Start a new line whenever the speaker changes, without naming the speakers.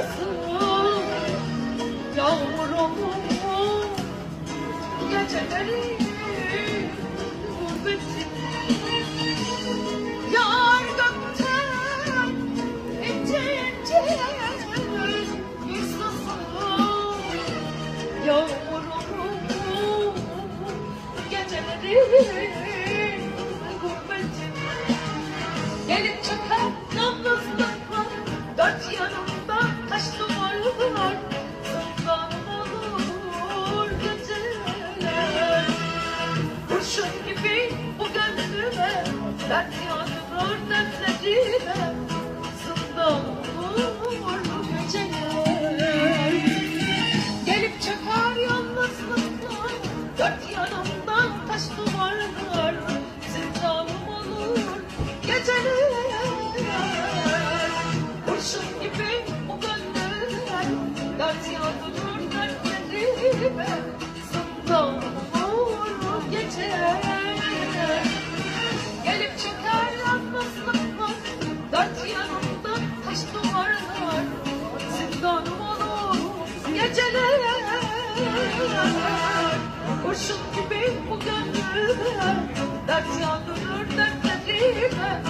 yalnızım Yağmurum Geceleri Gurbetim Yar gökten ince ince Yağmurum gibi bu gönlüme Dert yanıyor dertlerime Zindan olur. Geceler Gelip çöker yalnızlıkla Dört yanımdan taş duvarlar Zindanım olur geceler. Kurşun gibi bu gönüller Dert yanıyor dertlerime yandıran Kurşun gibi bu gönlüme. Dert yandırır dertlerime.